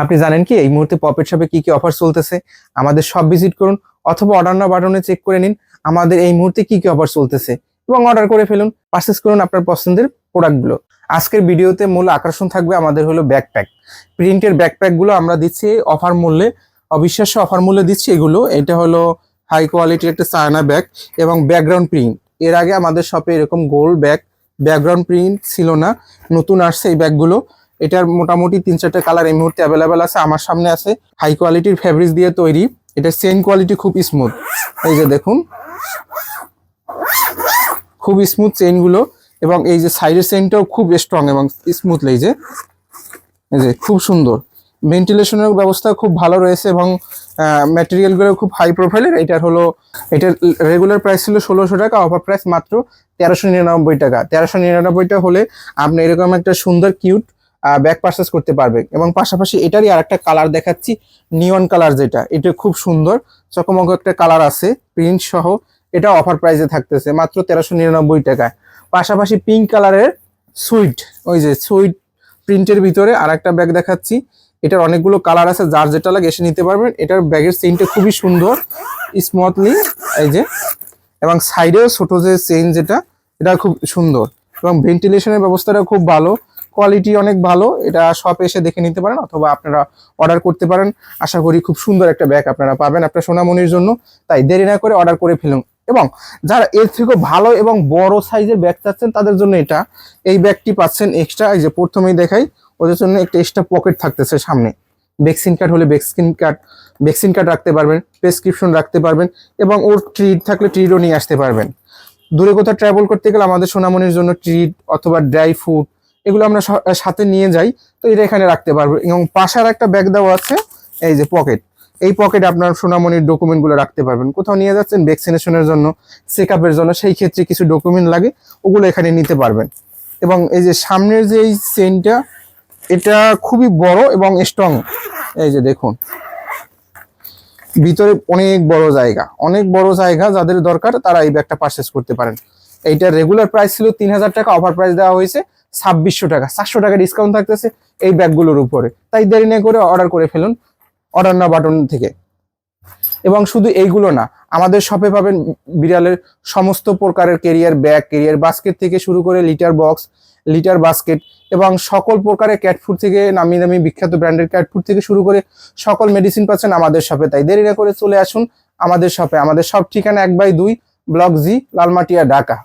আপনি জানেন কি, এই মুহূর্তে পপেট শপে কি কি অফার চলতেছে? আমাদের সব ভিজিট করুন অথবা অর্ডার না বাটনে চেক করে নিন আমাদের এই মুহূর্তে কি কি অফার চলতেছে এবং অর্ডার করে ফেলুন পারচেস করুন আপনার পছন্দের প্রোডাক্টগুলো আজকের ভিডিওতে মূল আকর্ষণ থাকবে আমাদের হলো ব্যাকপ্যাক প্রিন্টের ব্যাকপ্যাকগুলো আমরা দিচ্ছি অফার মূল্যে, অবিশ্বাস্য অফার মূল্যে দিচ্ছি এগুলো। এটা হলো হাই কোয়ালিটির একটা চায়না ব্যাগ এবং ব্যাকগ্রাউন্ড প্রিন্ট এর আগে আমাদের শপে এরকম গোল্ড ব্যাগ ব্যাকগ্রাউন্ড প্রিন্ট ছিল না। নতুন আসছে এই ব্যাগগুলো এটার মোটামুটি তিন চারটে কালার এই মুহূর্তে অ্যাভেলেবেল আছে, আমার সামনে আছে। হাই কোয়ালিটির ফ্যাব্রিক্স দিয়ে তৈরি। এটার চেন কোয়ালিটি খুব স্মুথ এই যে দেখুন। খুব স্মুথ চেইনগুলো এবং এই যে সাইডের চেইনটাও খুব স্ট্রং এবং স্মুথ এই যে। এই যে, খুব সুন্দর। ভেন্টিলেশনের ব্যবস্থা খুব ভালো রয়েছে এবং ম্যাটেরিয়ালগুলো খুব হাই প্রোফাইলের এটার হলো, এটার রেগুলার প্রাইস ছিল ষোলোশো টাকা অফার প্রাইস মাত্র তেরোশো নিরানব্বই টাকা। তেরোশো নিরানব্বইটা হলে আপনি এরকম একটা সুন্দর কিউট ব্যাগ পারচেস করতে পারবে। এবং পাশাপাশি এটারই আর একটা কালার দেখাচ্ছি নিয়ন কালার যেটা, এটা খুব সুন্দর। চকমক একটা কালার আছে প্রিন্ট সহ এটা অফার প্রাইসে থাকতেছে, মাত্র তেরোশো নিরানব্বই টাকায়। পাশাপাশি পিঙ্ক কালারের সুইট ওই যে সুইট প্রিন্টের ভিতরে আর একটা ব্যাগ দেখাচ্ছি। এটার অনেকগুলো কালার আছে, যার যেটা লাগে এসে নিতে পারবেন। এটার ব্যাগের চেইনটা খুবই সুন্দর স্মুথলি এই যে। এবং সাইডেও ছোট যে চেইন যেটা, এটা খুব সুন্দর। এবং ভেন্টিলেশনের ব্যবস্থাটা খুব ভালো। কোয়ালিটি অনেক ভালো, এটা শপে এসে দেখে নিতে পারেন অথবা আপনারা অর্ডার করতে পারেন। আশা করি খুব সুন্দর একটা ব্যাগ আপনারা পাবেন আপনার সোনামনির জন্য। তাই দেরি না করে অর্ডার করে ফেলুন। এবং যারা এর থেকেও ভালো এবং বড় সাইজের ব্যাগ চাচ্ছেন, তাদের জন্য এটা, এই ব্যাগটি পাচ্ছেন এক্সট্রা এই যে প্রথমেই দেখাই, ওদের জন্য একটা এক্সট্রা পকেট থাকতেছে সামনে। ভ্যাকসিন কার্ড হলে ভ্যাকসিন কার্ড ভ্যাকসিন কার্ড রাখতে পারবেন প্রেসক্রিপশন রাখতে পারবেন এবং ওর ট্রিট থাকলে ট্রিটও নিয়ে আসতে পারবেন। দূরে কোথাও ট্রাভেল করতে গেলে আমাদের সোনামনির জন্য ট্রিট অথবা ড্রাই ফ্রুট এগুলো আমরা সাথে নিয়ে যাই। তো এটা এখানে রাখতে পারব। এবং পাশার একটা ব্যাগ দেওয়া আছে, এই যে পকেট। এই পকেটে আপনার সোনামনির ডকুমেন্টগুলো রাখতে পারবেন। কোথাও নিয়ে যাচ্ছেন ভ্যাকসিনেশনের জন্য চেক জন্য, সেই ক্ষেত্রে কিছু ডকুমেন্ট লাগে, ওগুলো এখানে নিতে পারবেন। এবং এই যে সামনের যে এই চেনটা এটা খুবই বড় এবং স্ট্রং এই যে দেখুন। ভিতরে অনেক বড় জায়গা। অনেক বড় জায়গা যাদের দরকার, তারা এই ব্যাগটা পারচেস করতে পারেন। এইটার রেগুলার প্রাইস ছিল তিন হাজার টাকা অফার প্রাইস দেওয়া হয়েছে। ছাব্বিশশো টাকা চারশো টাকা ডিসকাউন্ট থাকতেছে এই ব্যাগগুলোর উপরে। তাই দেরি না করে অর্ডার করে ফেলুন অর্ডার না বাটন থেকে। এবং শুধু এইগুলো না, আমাদের শপে পাবেন বিড়ালের সমস্ত প্রকারের কেরিয়ার ব্যাগ কেরিয়ার বাস্কেট থেকে শুরু করে লিটার বক্স লিটার বাস্কেট এবং সকল প্রকারের ক্যাটফুড থেকে নামি দামি বিখ্যাত ব্র্যান্ডের ক্যাটফুড থেকে শুরু করে সকল মেডিসিন পাচ্ছেন আমাদের শপে তাই দেরি না করে চলে আসুন আমাদের শপে আমাদের সব ঠিকানা এক বাই দুই, ব্লক জি, লালমাটিয়া, ঢাকা।